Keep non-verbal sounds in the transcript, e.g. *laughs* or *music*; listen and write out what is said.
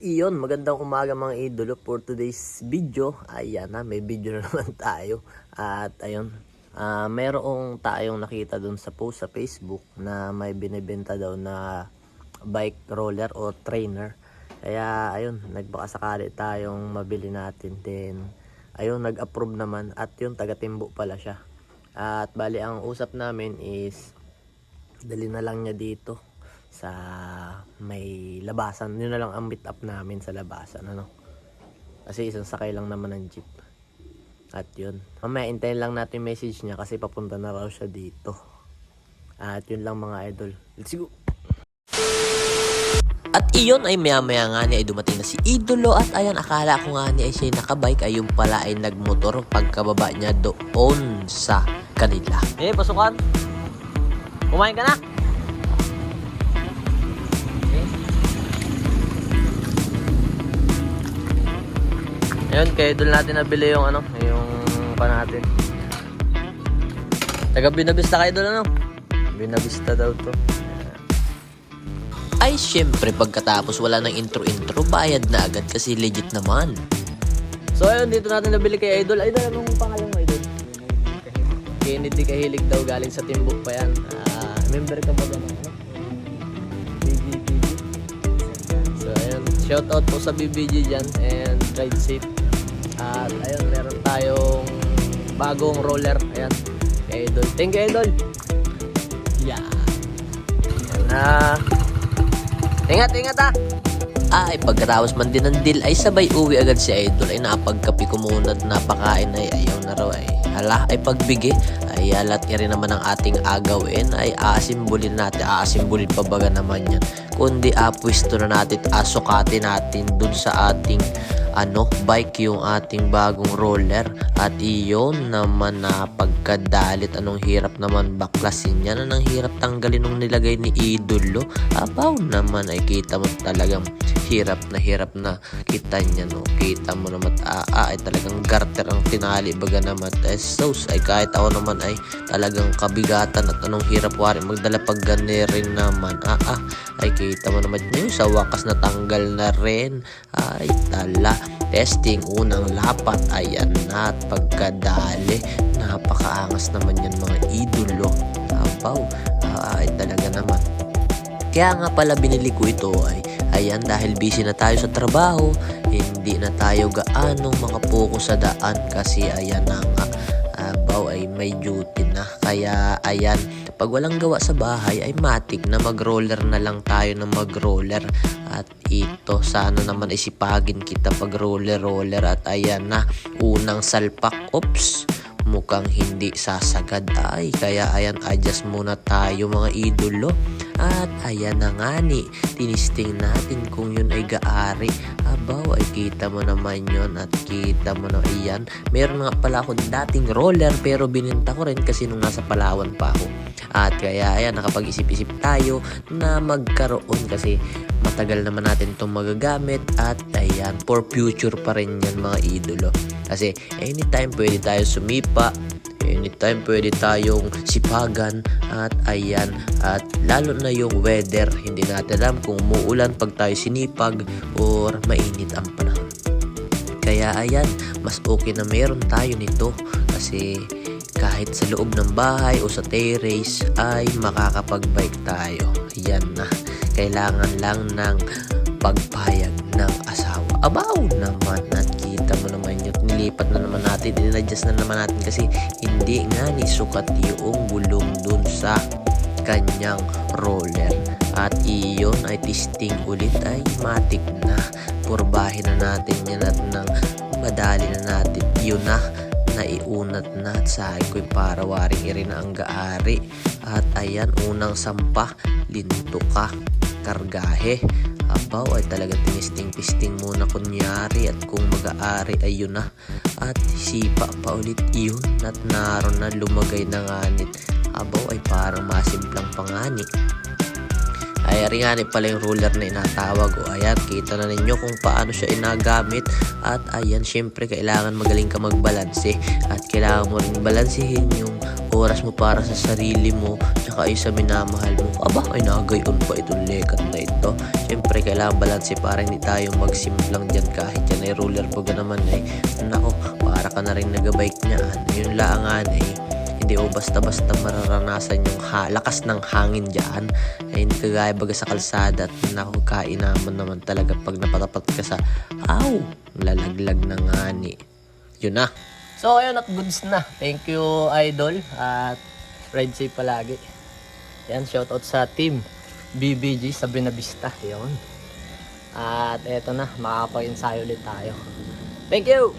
Iyon, magandang umaga mga idolo for today's video. Ayan na, may video na *laughs* naman tayo. At ayun, ah merong tayong nakita dun sa post sa Facebook na may binibenta daw na bike roller o trainer. Kaya ayun, nagbakasakali tayong mabili natin. Then, ayun, nag-approve naman at yun, taga-timbo pala siya. At bali, ang usap namin is dali na lang niya dito sa may labasan. Yun na lang ang meet up namin sa labasan. Ano? Kasi isang sakay lang naman ng jeep. At yun. Mamaya hintayin lang natin yung message niya kasi papunta na raw siya dito. At yun lang mga idol. Let's go! At iyon ay maya-maya nga niya ay dumating na si Idolo at ayan akala ko nga niya ay siya nakabike ay yung pala ay nagmotor pagkababa niya doon sa kanila. Eh, pasukan! Kumain ka na! Ayun, kaya doon natin nabili yung ano, yung pa natin. Taga Binabista kayo doon ano? Binabista daw to. Ay syempre pagkatapos wala ng intro-intro bayad na agad kasi legit naman. So ayun, dito natin nabili kay Idol. Idol, anong pangalan mo, Idol? Kennedy Kahilig daw galing sa Timbuk pa yan. Ah, member ka ba ba ng ano? So ayun, shout out po sa BBG dyan and ride safe. At ayun, meron tayong bagong roller. Ayan, kay Idol. Thank you, Idol. Yeah. Ayan na. Ingat, ingat ah! Ay pagkatapos man din ng deal ay sabay uwi agad si Idol ay napagkapi ko muna at napakain ay ayaw na raw ay hala ay pagbigi ay alat rin naman ang ating agawin ay aasimbolin natin aasimbolin pa baga naman yan kundi apwisto na natin at asukatin natin dun sa ating ano bike yung ating bagong roller. At iyon naman na pagkadalit anong hirap naman baklasin yan anong hirap tanggalin nung nilagay ni Idolo abaw naman ay kita mo talagang hirap na hirap na kita niya no? Kita mo naman ah, ah, ay talagang garter ang tinali. Baga naman so ay kahit ako naman ay talagang kabigatan. At anong hirap wari magdala pag rin naman. Ah, ah ay kita mo naman yun sa wakas na tanggal na rin. Ay tala. Testing unang lapat. Ayan na at pagkadali. Napakaangas naman yan mga idolo. Abaw. Ay talaga naman. Kaya nga pala binili ko ito ay ayan dahil busy na tayo sa trabaho, hindi na tayo gaanong makapokus sa daan kasi ayan na nga. Abaw ay may duty na. Kaya ayan, pag walang gawa sa bahay ay matik na mag-roller na lang tayo na mag-roller. At ito, sana naman isipagin kita pag roller-roller at ayan na, unang salpak, oops, mukhang hindi sasagad ay kaya ayan adjust muna tayo mga idolo at ayan na nga ni tinisting natin kung yun ay gaari. Abaw ay kita mo naman yun at kita mo na iyan meron nga pala ako dating roller pero bininta ko rin kasi nung nasa Palawan pa ako. At kaya ayan nakapag-isip-isip tayo na magkaroon kasi matagal naman natin itong magagamit at ayan for future pa rin yan mga idolo. Kasi anytime pwede tayo sumipa anytime pwede tayong sipagan at ayan at lalo na yung weather hindi natin alam kung umuulan pag tayo sinipag or mainit ang panahon. Kaya ayan mas okay na meron tayo nito kasi kahit sa loob ng bahay o sa terrace ay makakapag-bike tayo. Yan na kailangan lang ng pagpayag ng asawa. Abaw naman at natin in-adjust na naman natin kasi hindi nga ni sukat yung gulong dun sa kanyang roller. At iyon ay testing ulit ay matik na. Purbahin na natin yan at nang madali na natin yun na naiunat na. At sa ko'y para waring iri na ang gaari. At ayan unang sampah linto ka kargahe abaw ay talaga tinisting-pisting muna kunyari at kung mag-aari ay yun na. At sipa pa ulit yun at naroon na lumagay na nganit abaw ay parang masimplang pangani ay ringani pala yung ruler na inatawag. O ayan, kita na ninyo kung paano siya inagamit. At ayan, syempre kailangan magaling ka magbalanse. At kailangan mo rin balansehin yung oras mo para sa sarili mo tsaka yung sa minamahal mo. Aba, ay nagayon pa itong lekat na ito. Syempre, kailangan balanse para hindi tayo magsimplang dyan kahit yan ay ruler baga naman ay nako, para ka na rin nagabike niyan. Yun laangan ay hindi basta-basta mararanasan yung ha- lakas ng hangin dyan. Ay hindi baga sa kalsada at nako, kainaman naman talaga pag napatapat ka sa aw, lalaglag ng ngani. Yun na. So, ayun at goods na. Thank you, Idol. At ride safe palagi. Yan, shoutout sa team BBG sa Vista. Yun. At eto na, makakapag-ensayo ulit tayo. Thank you!